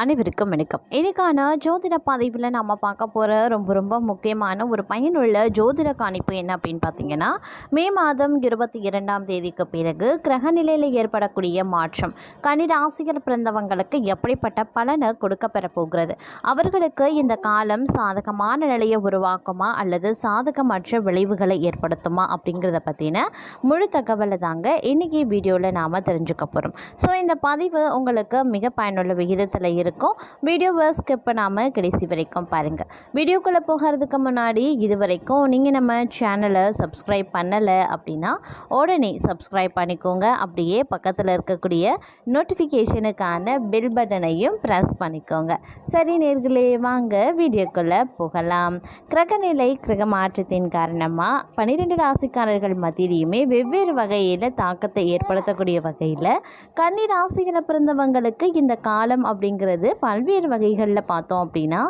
அனைவருக்கும் வணக்கம். இன்னைக்கான ஜோதிட பதிவில் நம்ம பார்க்க போகிற ரொம்ப ரொம்ப முக்கியமான ஒரு பயனுள்ள ஜோதிட காணிப்பு என்ன அப்படின்னு பார்த்தீங்கன்னா மே மாதம் இருபத்தி இரண்டாம் தேதிக்கு பிறகு கிரகநிலையில் ஏற்படக்கூடிய மாற்றம். கன்னிராசியில் பிறந்தவங்களுக்கு எப்படிப்பட்ட பலனை கொடுக்க பெறப்போகிறது அவர்களுக்கு இந்த காலம் சாதகமான நிலையை உருவாக்குமா? அல்லது சாதகமற்ற விளைவுகளை ஏற்படுத்துமா? அப்படிங்கிறத பற்றின முழு தகவலை தாங்க இன்றைக்கி வீடியோவில் நாம் தெரிஞ்சுக்க போகிறோம் ஸோ இந்த பதிவு உங்களுக்கு மிக பயனுள்ள விகிதத்தில் இரு இருக்கும். வீடியோவை ஸ்கிப் பண்ணாமல் கடைசி வரைக்கும் பாருங்கள் வீடியோக்குள்ளே போகிறதுக்கு முன்னாடி இது வரைக்கும் நீங்கள் நம்ம சேனலை சப்ஸ்கிரைப் பண்ணலை அப்படின்னா உடனே சப்ஸ்கிரைப் பண்ணிக்கோங்க. அப்படியே பக்கத்தில் இருக்கக்கூடிய நோட்டிஃபிகேஷனுக்கான பெல் பட்டனையும் ப்ரெஸ் பண்ணிக்கோங்க. சரி நேர்களே வாங்க வீடியோக்குள்ளே போகலாம். கிரகநிலை கிரக மாற்றத்தின் காரணமாக பன்னிரெண்டு ராசிக்காரர்கள் மத்தியிலையுமே வெவ்வேறு வகையில் தாக்கத்தை ஏற்படுத்தக்கூடிய வகையில் கன்னி ராசிகளை பிறந்தவங்களுக்கு இந்த காலம் அப்படிங்கிறது பல்வேறு வகைகளில் பார்த்தோம் அப்படின்னா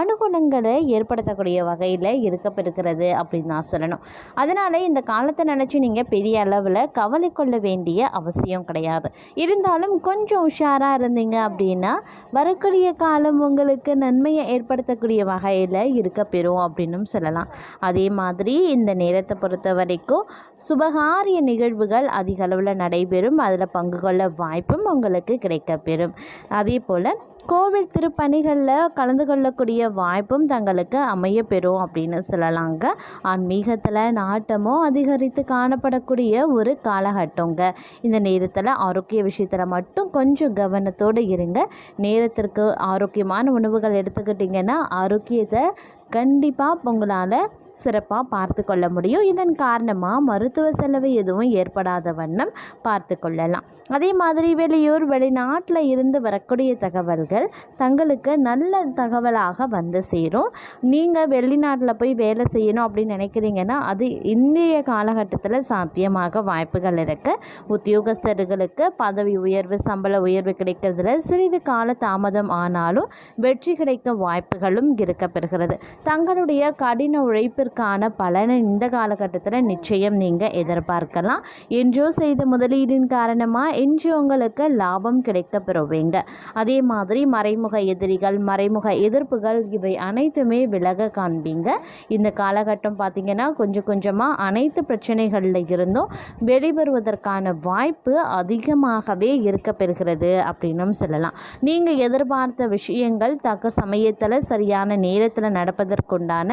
அனுகூலங்களை ஏற்படுத்தக்கூடிய வகையில் இருக்கப்பெருக்கிறது அப்படின்னு தான் சொல்லணும். அதனால் இந்த காலத்தை நினச்சி நீங்கள் பெரிய அளவில் கவலை கொள்ள வேண்டிய அவசியம் கிடையாது. இருந்தாலும் கொஞ்சம் உஷாராக இருந்தீங்க அப்படின்னா வரக்கூடிய காலம் உங்களுக்கு நன்மையை ஏற்படுத்தக்கூடிய வகையில் இருக்கப்பெறும் அப்படின்னும் சொல்லலாம். அதே மாதிரி இந்த நேரத்தை பொறுத்த வரைக்கும் சுபகாரிய நிகழ்வுகள் அதிக அளவில் நடைபெறும். அதில் பங்கு கொள்ள வாய்ப்பும் உங்களுக்கு கிடைக்கப்பெறும். அதே போல் கோவில் திருப்பணிகளில் கலந்து கொள்ளக்கூடிய வாய்ப்பும் தங்களுக்கு அமைய பெறும் அப்படின்னு சொல்லலாங்க. ஆன்மீகத்தில் நாட்டமும் அதிகரித்து காணப்படக்கூடிய ஒரு காலகட்டங்க. இந்த நேரத்தில் ஆரோக்கிய விஷயத்தில் மட்டும் கொஞ்சம் கவனத்தோடு இருங்க. நேரத்திற்கு ஆரோக்கியமான உணவுகள் எடுத்துக்கிட்டிங்கன்னா ஆரோக்கியத்தை கண்டிப்பாக உங்களால் சிறப்பாக பார்த்து கொள்ள முடியும். இதன் காரணமாக மருத்துவ செலவு எதுவும் ஏற்படாத வண்ணம் பார்த்து கொள்ளலாம். அதே மாதிரி வெளியூர் வெளிநாட்டில் இருந்து வரக்கூடிய தகவல்கள் தங்களுக்கு நல்ல தகவலாக வந்து சேரும். நீங்கள் வெளிநாட்டில் போய் வேலை செய்யணும் அப்படின்னு நினைக்கிறீங்கன்னா அது இன்றைய காலகட்டத்தில் சாத்தியமாக வாய்ப்புகள் இருக்குது உத்தியோகஸ்தர்களுக்கு பதவி உயர்வு சம்பள உயர்வு கிடைக்கிறதுல சிறிது கால தாமதம் ஆனாலும் வெற்றி கிடைக்க வாய்ப்புகளும் இருக்கப்பெறுகிறது. தங்களுடைய கடின உழைப்பு உழைப்பிற்கான பலனை இந்த காலகட்டத்தில் நிச்சயம் நீங்கள் எதிர்பார்க்கலாம். என்றோ செய்த முதலீடின் காரணமாக இன்று உங்களுக்கு லாபம் கிடைக்க பெறுவீங்க. அதே மாதிரி மறைமுக எதிரிகள் மறைமுக எதிர்ப்புகள் இவை அனைத்துமே விலக காண்பீங்க. இந்த காலகட்டம் பார்த்திங்கன்னா கொஞ்சம் கொஞ்சமாக அனைத்து பிரச்சனைகளில் இருந்தும் வெளிவருவதற்கான வாய்ப்பு அதிகமாகவே இருக்க பெறுகிறது அப்படின்னும் சொல்லலாம். நீங்கள் எதிர்பார்த்த விஷயங்கள் தக்க சமயத்தில் சரியான நேரத்தில் நடப்பதற்குண்டான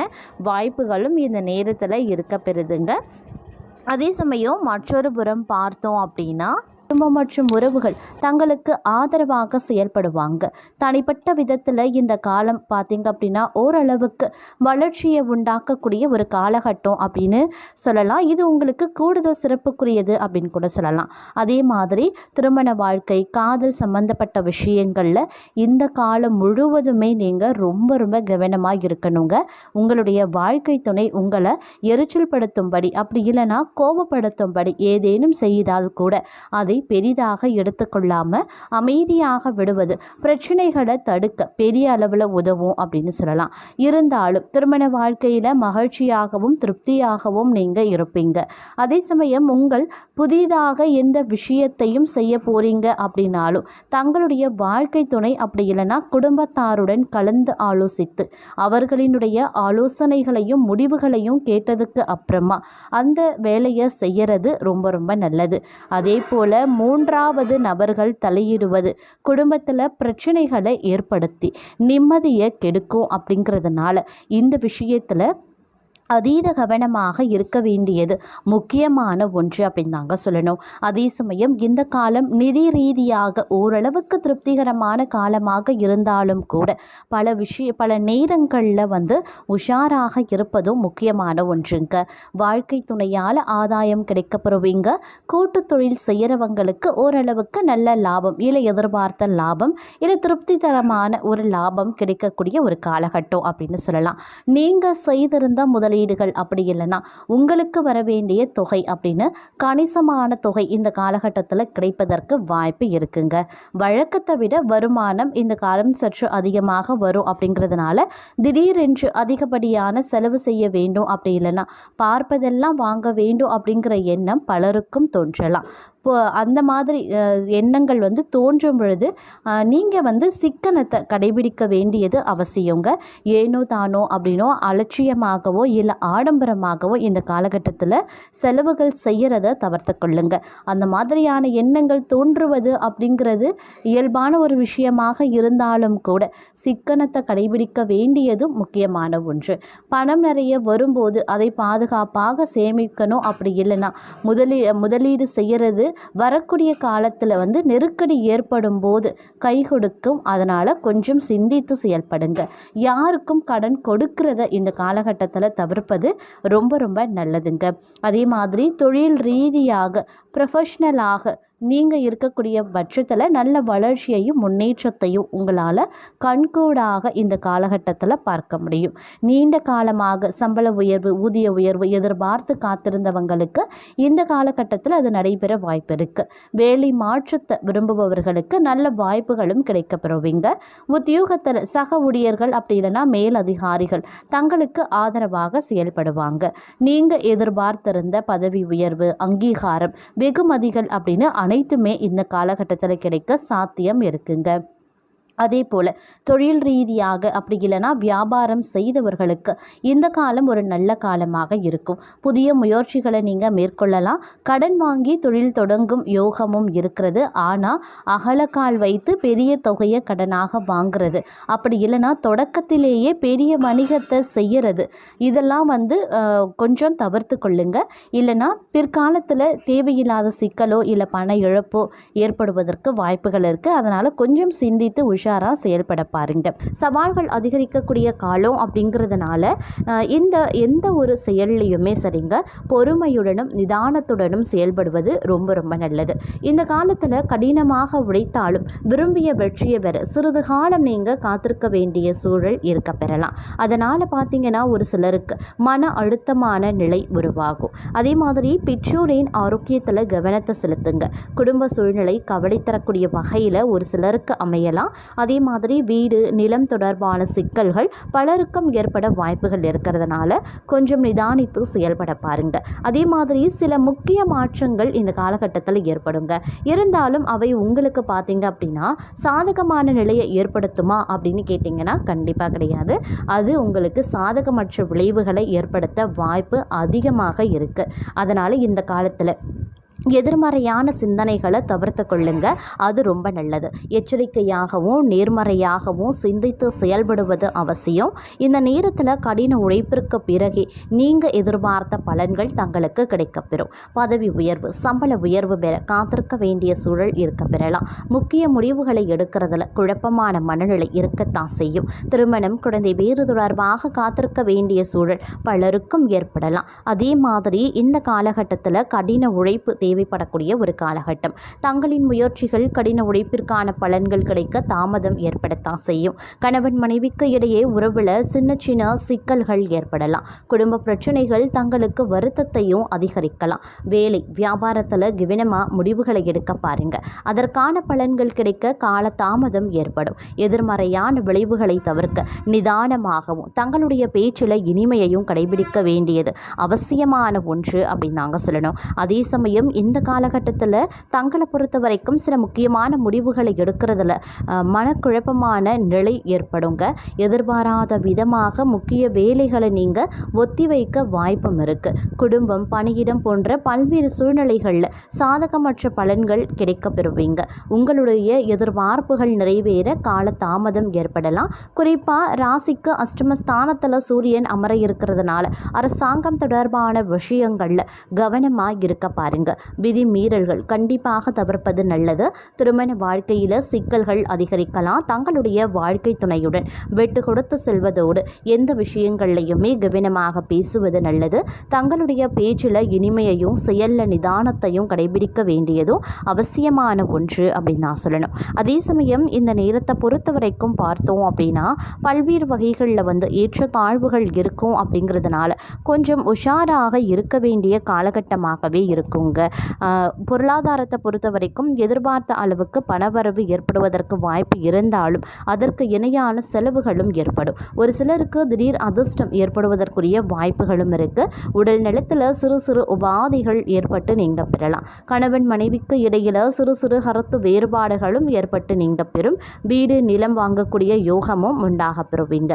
வாய்ப்புகள் பலன்களும் இந்த நேரத்தில் இருக்க பெறுதுங்க. அதே சமயம் மற்றொரு புறம் பார்த்தோம் அப்படின்னா குடும்பம் மற்றும் உறவுகள் தங்களுக்கு ஆதரவாக செயல்படுவாங்க. தனிப்பட்ட விதத்தில் இந்த காலம் பார்த்திங்க அப்படின்னா ஓரளவுக்கு வளர்ச்சியை உண்டாக்கக்கூடிய ஒரு காலகட்டம் அப்படின்னு சொல்லலாம். இது உங்களுக்கு கூடுதல் சிறப்புக்குரியது அப்படின்னு கூட சொல்லலாம். அதே மாதிரி திருமண வாழ்க்கை காதல் சம்பந்தப்பட்ட விஷயங்களில் இந்த காலம் முழுவதுமே நீங்கள் ரொம்ப ரொம்ப கவனமாக இருக்கணுங்க. உங்களுடைய வாழ்க்கை துணை உங்களை எரிச்சல் படுத்தும்படி அப்படி இல்லைன்னா கோபப்படுத்தும்படி ஏதேனும் செய்தால் கூட அதை பெரிதாக எடுத்துக்கொள்ளாமல் அமைதியாக விடுவது. பிரச்சனைகளை தடுக்க பெரிய அளவில் உதவும் அப்படின்னு சொல்லலாம். இருந்தாலும் திருமண வாழ்க்கையில் மகிழ்ச்சியாகவும் திருப்தியாகவும் நீங்கள் இருப்பீங்க. அதே சமயம் உங்கள் புதிதாக எந்த விஷயத்தையும் செய்ய போறீங்க அப்படின்னாலும் தங்களுடைய வாழ்க்கை துணை அப்படி இல்லைன்னா குடும்பத்தாருடன் கலந்து ஆலோசித்து அவர்களினுடைய ஆலோசனைகளையும் முடிவுகளையும் கேட்டதுக்கு அப்புறமா அந்த வேலையை செய்யறது ரொம்ப ரொம்ப நல்லது. அதே போல் மூன்றாவது நபர்கள் தலையிடுவது குடும்பத்தில் பிரச்சனைகளை ஏற்படுத்தி நிம்மதியை கெடுக்கும் அப்படிங்கிறதுனால இந்த விஷயத்தில் அதீத கவனமாக இருக்க வேண்டியது முக்கியமான ஒன்று அப்படின்னு தாங்க சொல்லணும். அதே சமயம் இந்த காலம் நிதி ரீதியாக ஓரளவுக்கு திருப்திகரமான காலமாக இருந்தாலும் கூட பல விஷய பல நேரங்களில் வந்து உஷாராக இருப்பதும் முக்கியமான ஒன்றுங்க. வாழ்க்கை துணையால் ஆதாயம் கிடைக்கப்பெறுவீங்க கூட்டு தொழில் செய்கிறவங்களுக்கு ஓரளவுக்கு நல்ல லாபம் இல்லை எதிர்பார்த்த லாபம் இல்லை திருப்திகரமான ஒரு லாபம் கிடைக்கக்கூடிய ஒரு காலகட்டம் அப்படின்னு சொல்லலாம். நீங்கள் செய்திருந்த முதல் முதலீடுகள் அப்படி இல்லைன்னா உங்களுக்கு வர வேண்டிய தொகை அப்படின்னு கணிசமான தொகை இந்த காலகட்டத்தில் கிடைப்பதற்கு வாய்ப்பு இருக்குங்க. வழக்கத்தை விட வருமானம் இந்த காலம் சற்று அதிகமாக வரும் அப்படிங்கிறதுனால திடீரென்று அதிகப்படியான செலவு செய்ய வேண்டும் அப்படி இல்லைன்னா பார்ப்பதெல்லாம் வாங்க வேண்டும் அப்படிங்கிற எண்ணம் பலருக்கும் தோன்றலாம். இப்போ அந்த மாதிரி எண்ணங்கள் வந்து தோன்றும் பொழுது நீங்கள் வந்து சிக்கனத்தை கடைபிடிக்க வேண்டியது அவசியங்க. ஏனோ தானோ அப்படின்னோ அலட்சியமாகவோ இல்லை ஆடம்பரமாகவோ இந்த காலகட்டத்தில் செலவுகள் செய்கிறத தவிர்த்து கொள்ளுங்க. அந்த மாதிரியான எண்ணங்கள் தோன்றுவது அப்படிங்கிறது இயல்பான ஒரு விஷயமாக இருந்தாலும் கூட சிக்கனத்தை கடைபிடிக்க வேண்டியதும் முக்கியமான ஒன்று. பணம் நிறைய வரும்போது அதை பாதுகாப்பாக சேமிக்கணும். அப்படி இல்லைன்னா முதலீ முதலீடு செய்கிறது வரக்கூடிய காலத்தில் வந்து நெருக்கடி ஏற்படும் போது கை கொடுக்கும். அதனால் கொஞ்சம் சிந்தித்து செயல்படுங்க. யாருக்கும் கடன் கொடுக்கிறத இந்த காலகட்டத்தில் தவிர்ப்பது ரொம்ப ரொம்ப நல்லதுங்க. அதே மாதிரி தொழில் ரீதியாக ப்ரொஃபஷ்னலாக நீங்கள் இருக்கக்கூடிய பட்சத்தில் நல்ல வளர்ச்சியையும் முன்னேற்றத்தையும் உங்களால் கண்கூடாக இந்த காலகட்டத்தில் பார்க்க முடியும். நீண்ட காலமாக சம்பள உயர்வு ஊதிய உயர்வு எதிர்பார்த்து காத்திருந்தவங்களுக்கு இந்த காலகட்டத்தில் அது நடைபெற வாய்ப்பு இருக்குது வேலை மாற்றத்தை விரும்புபவர்களுக்கு நல்ல வாய்ப்புகளும் கிடைக்கப்பெறுவீங்க. உத்தியோகத்தில் சக ஊழியர்கள் அப்படி இல்லைன்னா மேலதிகாரிகள் தங்களுக்கு ஆதரவாக செயல்படுவாங்க. நீங்கள் எதிர்பார்த்திருந்த பதவி உயர்வு அங்கீகாரம் வெகுமதிகள் அப்படின்னு அனைத்துமே இந்த காலகட்டத்தில் கிடைக்க சாத்தியம் இருக்குங்க. அதே போல் தொழில் ரீதியாக அப்படி இல்லைன்னா வியாபாரம் செய்தவர்களுக்கு இந்த காலம் ஒரு நல்ல காலமாக இருக்கும். புதிய முயற்சிகளை நீங்கள் மேற்கொள்ளலாம். கடன் வாங்கி தொழில் தொடங்கும் யோகமும் இருக்கிறது. ஆனால் அகலக்கால் வைத்து பெரிய தொகையை கடனாக வாங்குறது. அப்படி இல்லைன்னா தொடக்கத்திலேயே பெரிய வணிகத்தை செய்கிறது இதெல்லாம் வந்து கொஞ்சம் தவிர்த்து கொள்ளுங்க. இல்லைன்னா பிற்காலத்தில் தேவையில்லாத சிக்கலோ இல்லை பண இழப்போ ஏற்படுவதற்கு வாய்ப்புகள் இருக்குது அதனால் கொஞ்சம் சிந்தித்து உஷாராக செயல்பட பாருங்க. சவால்கள் அதிகரிக்கக்கூடிய காலம் அப்படிங்கிறதுனால இந்த எந்த ஒரு செயல்லையுமே சரிங்க பொறுமையுடனும் நிதானத்துடனும் செயல்படுவது ரொம்ப ரொம்ப நல்லது. இந்த காலத்தில் கடினமாக உழைத்தாலும் விரும்பிய வெற்றியை பெற சிறிது காலம் நீங்கள் காத்திருக்க வேண்டிய சூழல் இருக்க பெறலாம். அதனால் பார்த்தீங்கன்னா ஒரு சிலருக்கு மன அழுத்தமான நிலை உருவாகும். அதே மாதிரி பெற்றோரின் ஆரோக்கியத்தில் கவனத்தை செலுத்துங்க. குடும்ப சூழ்நிலை கவலை தரக்கூடிய வகையில் ஒரு சிலருக்கு அமையலாம். அதே மாதிரி வீடு நிலம் தொடர்பான சிக்கல்கள் பலருக்கும் ஏற்பட வாய்ப்புகள் இருக்கிறதுனால கொஞ்சம் நிதானித்து செயல்பட பாருங்க. அதே மாதிரி சில முக்கிய மாற்றங்கள் இந்த காலகட்டத்தில் ஏற்படுங்க. இருந்தாலும் அவை உங்களுக்கு பார்த்தீங்க அப்படின்னா சாதகமான நிலையை ஏற்படுத்துமா அப்படின்னு கேட்டிங்கன்னா கண்டிப்பாக கிடையாது. அது உங்களுக்கு சாதகமற்ற விளைவுகளை ஏற்படுத்த வாய்ப்பு அதிகமாக இருக்குது அதனால் இந்த காலத்தில் எதிர்மறையான சிந்தனைகளை தவிர்த்து கொள்ளுங்க. அது ரொம்ப நல்லது. எச்சரிக்கையாகவும் நேர்மறையாகவும் சிந்தித்து செயல்படுவது அவசியம். இந்த நேரத்தில் கடின உழைப்பிற்கு பிறகே நீங்கள் எதிர்பார்த்த பலன்கள் தங்களுக்கு கிடைக்கப்பெறும். பதவி உயர்வு சம்பள உயர்வு பெற காத்திருக்க வேண்டிய சூழல் இருக்க பெறலாம். முக்கிய முடிவுகளை எடுக்கிறதுல குழப்பமான மனநிலை இருக்கத்தான் செய்யும். திருமணம் குழந்தை வேறு தொடர்பாக காத்திருக்க வேண்டிய சூழல் பலருக்கும் ஏற்படலாம். அதே மாதிரி இந்த காலகட்டத்தில் கடின உழைப்பு தேவைப்படக்கூடிய ஒரு காலகட்டம். தங்களின் முயற்சிகள் கடின உழைப்பிற்கான பலன்கள் கிடைக்க தாமதம் ஏற்படத்தான் செய்யும். கணவன் மனைவிக்கு இடையே உறவில் சின்ன சின்ன சிக்கல்கள் ஏற்படலாம். குடும்ப பிரச்சனைகள் தங்களுக்கு வருத்தத்தையும் அதிகரிக்கலாம். வேலை வியாபாரத்தில் கவனமாக முடிவுகளை எடுக்க பாருங்க. அதற்கான பலன்கள் கிடைக்க கால தாமதம் ஏற்படும். எதிர்மறையான விளைவுகளை தவிர்க்க நிதானமாகவும் தங்களுடைய பேச்சில் இனிமையையும் கடைபிடிக்க வேண்டியது அவசியமான ஒன்று அப்படின்னு நாங்கள் சொல்லணும். அதே சமயம் இந்த காலகட்டத்தில் தங்களை பொறுத்த வரைக்கும் சில முக்கியமான முடிவுகளை எடுக்கிறதுல மனக்குழப்பமான நிலை ஏற்படுங்க. எதிர்பாராத விதமாக முக்கிய வேலைகளை நீங்கள் ஒத்தி வைக்க வாய்ப்பும் இருக்குது குடும்பம் பணியிடம் போன்ற பல்வேறு சூழ்நிலைகளில் சாதகமற்ற பலன்கள் கிடைக்க பெறுவீங்க உங்களுடைய எதிர்பார்ப்புகள் நிறைவேற கால தாமதம் ஏற்படலாம். குறிப்பாக ராசிக்கு அஷ்டமஸ்தானத்தில் சூரியன் அமர இருக்கிறதுனால அரசாங்கம் தொடர்பான விஷயங்களில் கவனமாக இருக்க பாருங்க. விதி மீறல்கள் கண்டிப்பாக தவிர்ப்பது நல்லது. திருமண வாழ்க்கையில் சிக்கல்கள் அதிகரிக்கலாம். தங்களுடைய வாழ்க்கை துணையுடன் வெட்டு கொடுத்து செல்வதோடு எந்த விஷயங்கள்லையுமே கவனமாக பேசுவது நல்லது. தங்களுடைய பேச்சில் இனிமையையும் செயலில் நிதானத்தையும் கடைபிடிக்க வேண்டியதும் அவசியமான ஒன்று அப்படின்னு நான் சொல்லணும். அதே சமயம் இந்த நேரத்தை பொறுத்த வரைக்கும் பார்த்தோம் அப்படின்னா பல்வேறு வகைகளில் வந்து ஏற்றத்தாழ்வுகள் இருக்கும் அப்படிங்கிறதுனால கொஞ்சம் உஷாராக இருக்க வேண்டிய காலகட்டமாகவே இருக்குங்க. பொருளாதாரத்தை பொறுத்த வரைக்கும் எதிர்பார்த்த அளவுக்கு பணவரவு ஏற்படுவதற்கு வாய்ப்பு இருந்தாலும் அதற்கு இணையான செலவுகளும் ஏற்படும். ஒரு சிலருக்கு திடீர் அதிர்ஷ்டம் ஏற்படுவதற்குரிய வாய்ப்புகளும் இருக்கு. உடல் நலத்தில் சிறு சிறு உபாதைகள் ஏற்பட்டு நீங்க பெறலாம். கணவன் மனைவிக்கு இடையில சிறு சிறு கருத்து வேறுபாடுகளும் ஏற்பட்டு நீங்க பெறும். வீடு நிலம் வாங்கக்கூடிய யோகமும் உண்டாக பெறுவீங்க.